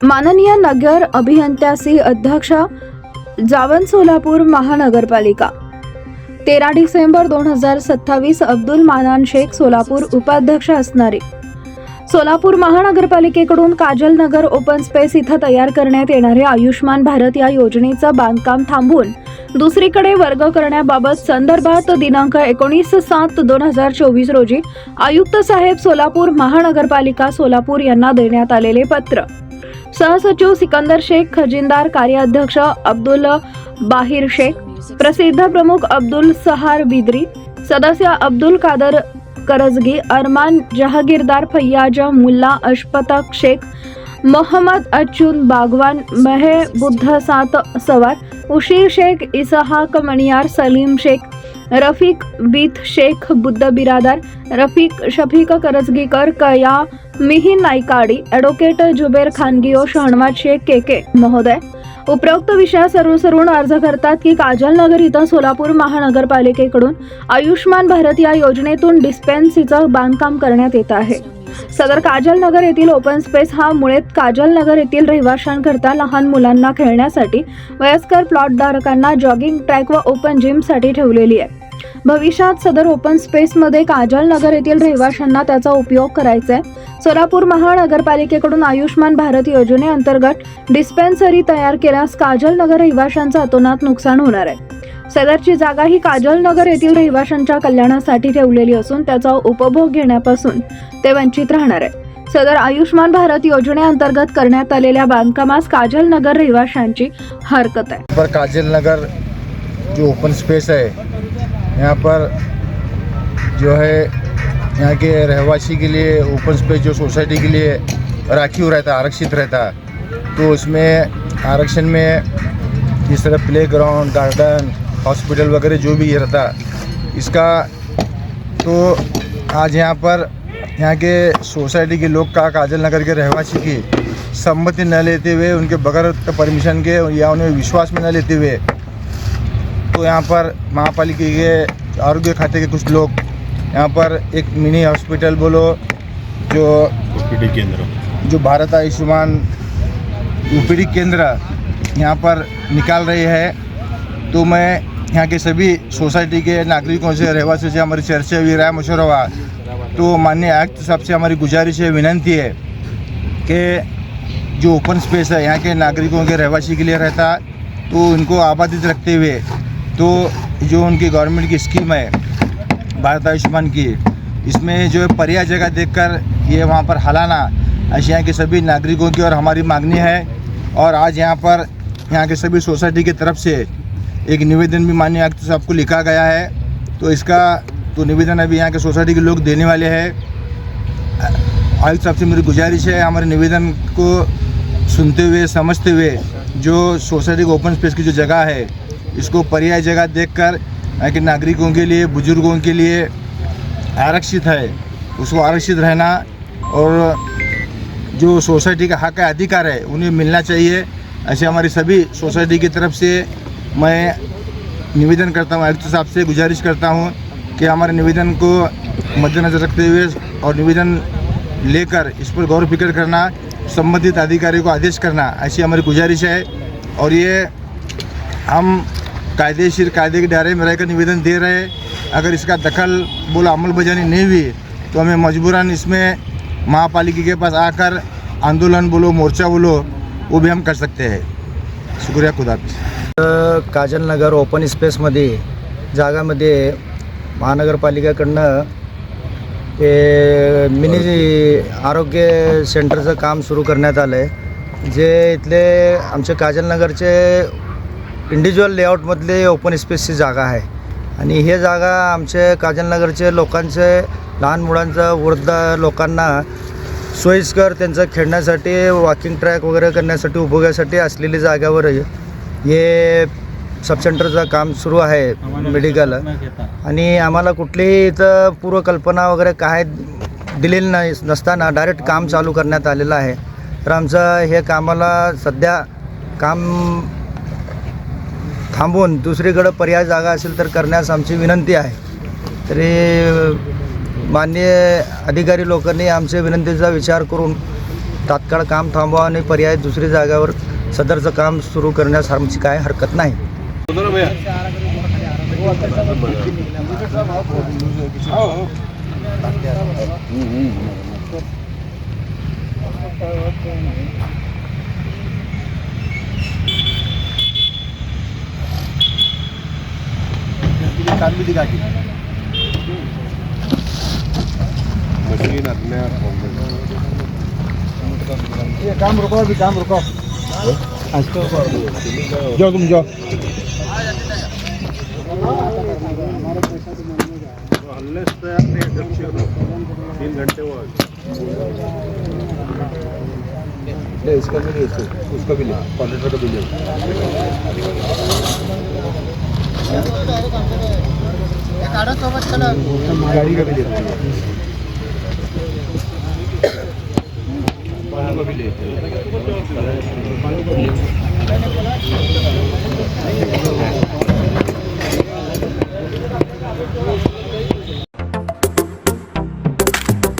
माननीय नगर अभियंत्यासी अध्यक्ष जावन सोलापूर महानगरपालिका. तेरा डिसेंबर दोन हजार सत्तावीस अब्दुल मानान शेख सोलापूर उपाध्यक्ष असणारे. सोलापूर महानगरपालिकेकडून काजल नगर ओपन स्पेस इथं तयार करण्यात येणारे आयुष्मान भारत या योजनेचं बांधकाम थांबवून दुसरीकडे वर्ग करण्याबाबत संदर्भात दिनांक एकोणीस सात दोन हजार चोवीस रोजी आयुक्त साहेब सोलापूर महानगरपालिका सोलापूर यांना देण्यात आलेले पत्र. सहसचिव सिकंदर शेख खजिनदार कार्याध्यक्ष अब्दुल बाहिर शेख प्रसिद्ध प्रमुख अब्दुल सहार बिद्री सदस्य अब्दुल कादर करजगी अरमान जहागीरदार फैयाज मुल्ला अशपतक शेख मोहम्मद अच्युन बागवान महे बुद्ध सात सवार उशीर शेख इसहाक मणियार सलीम शेख रफीक बीत शेख बुद्ध बिरादार रफिक शफीक करजगीकर कया मिहीन नाईकाडी ॲडव्होकेट जुबेर खानगियो शहनवाज शेख के के महोदय. उपरोक्त विषयात सर्वसरून अर्ज करतात की काजल नगर इथं सोलापूर महानगरपालिकेकडून आयुष्मान भारत या योजनेतून डिस्पेन्सीचं बांधकाम करण्यात येत आहे. सदर काजल नगर येथील ओपन स्पेस हा मुळे काजल नगर येथील रहिवाशांकरता लहान मुलांना खेळण्यासाठी वयस्कर प्लॉट धारकांना जॉगिंग ट्रॅक व ओपन जिमसाठी ठेवलेली आहे. भविष्यात सदर ओपन स्पेसमध्ये काजल नगर येथील रहिवाशांना त्याचा उपयोग करायचा आहे सोलापूर महानगरपालिकेकडून आयुष्मान भारत योजनेअंतर्गत डिस्पेन्सरी तयार केल्यास काजल नगर रहिवाशांचं अतोनात नुकसान होणार आहे सदरची जागा ही काजल नगर येथील रहिवाशांच्या कल्याणासाठी ठेवलेली असून त्याचा उपभोग घेण्यापासून ते वंचित राहणार आहे सदर आयुष्मान भारत योजनेअंतर्गत करण्यात आलेल्या बांधकामास काजल नगर रहिवाशांची हरकत आहे काजल नगर जो ओपन स्पेस आहे यहाँ पर जो है, यहाँ के रहवासी के लिए ओपन स्पेस जो सोसाइटी के लिए राखी हो रहता आरक्षित रहता तो उसमें आरक्षण में जिस तरह प्ले ग्राउंड गार्डन हॉस्पिटल वगैरह जो भी रहता इसका तो आज यहाँ पर यहाँ के सोसाइटी के लोग का काजल नगर के रहवासी की सम्मति न लेते हुए, उनके बगैर परमिशन के या उन्हें विश्वास में न लेते हुए तो यहाँ पर महापालिका के आरोग्य खाते के कुछ लोग यहाँ पर एक मिनी हॉस्पिटल बोलो जो ओपीडी केंद्र। जो भारत आयुष्मान ओपीडी केंद्र यहाँ पर निकाल रहे हैं। तो मैं यहाँ के सभी सोसाइटी के नागरिकों से रहवासियों से हमारी चर्चा हुई राय मशवरा हुआ तो माननीय आयुक्त साहब से हमारी गुजारिश है विनंती है कि जो ओपन स्पेस है यहाँ के नागरिकों के रहवासी के लिए रहता तो उनको आबादित रखते हुए तो जो उनकी गवर्नमेंट की स्कीम है, भारत आयुष्मान की, इसमें जो है परिया जगह देखकर ये वहाँ पर हलाना यहाँ के सभी नागरिकों की और हमारी मांगनी है। और आज यहाँ पर, यहाँ के सभी सोसाइटी की तरफ़ से एक निवेदन भी माननीय आयुक्त साहब को लिखा गया है। तो इसका तो निवेदन अभी यहाँ के सोसाइटी के लोग देने वाले हैं। आयुक्त साहब से मेरी गुजारिश है, हमारे निवेदन को सुनते हुए, समझते हुए जो सोसाइटी ओपन स्पेस की जो जगह है इसको पर्याय जगह देखकर के नागरिकों के लिए, बुज़ुर्गों के लिए आरक्षित है। उसको आरक्षित रहना और जो सोसाइटी का हक है, अधिकार है, उन्हें मिलना चाहिए। ऐसे हमारी सभी सोसाइटी की तरफ़ से मैं निवेदन करता हूँ आयुक्त साहब से गुजारिश करता हूँ कि हमारे निवेदन को मद्देनज़र रखते हुए और निवेदन लेकर इस पर गौर फ़िक्र करना, संबंधित अधिकारी को आदेश करना, ऐसी हमारी गुजारिश है। और ये हम कायदेशीर कायदे के दायरे में रहकर निवेदन दे रहे अगर इसका दखल बोला अमल बजानी नहीं हुई तो हमें मजबूरन इसमें महापालिका के पास आकर आंदोलन बोलो मोर्चा बोलो वो भी हम कर सकते हैं। शुक्रिया खुदा काजल नगर ओपन स्पेसमध्ये जागामध्ये महानगरपालिकेकडनं ते मिनी आरोग्य सेंटरचं काम सुरू करण्यात आलं आहे जे इथले आमचे काजलनगरचे इंडिव्हिज्युअल लेआउटमधले ओपन स्पेसची जागा आहे. आणि हे जागा आमचे काजल नगरचे लोकांचे लहान मुलांचं वृद्ध लोकांना सोयीस्कर त्यांचं खेळण्यासाठी वॉकिंग ट्रॅक वगैरे करण्यासाठी उपयोगासाठी असलेली जागेवर हे सबसेंटरचं काम सुरू आहे मेडिकल आणि आम्हाला कुठलीही इथं पूर्वकल्पना वगैरे काय दिलेली नाही नसताना डायरेक्ट काम चालू करण्यात आलेलं आहे. तर आमचं हे कामाला सध्या काम थांबून दुसरीकडं पर्याय जागा असेल तर करण्यास आमची विनंती आहे. तरी मान्य अधिकारी लोकांनी आमच्या विनंतीचा विचार करून तात्काळ काम थांबवा आणि पर्याय दुसरी जागेवर सदरचं काम सुरू करण्यास आमची काय हरकत नाही. कान भी दिखा के। ये काम रुको अभी काम रुको। जाओ तुम जाओ। ले इसका भी इसको उसका भी ले कॉन्ट्रेक्टर का भी ले गाड़ी का भी ले का भी ले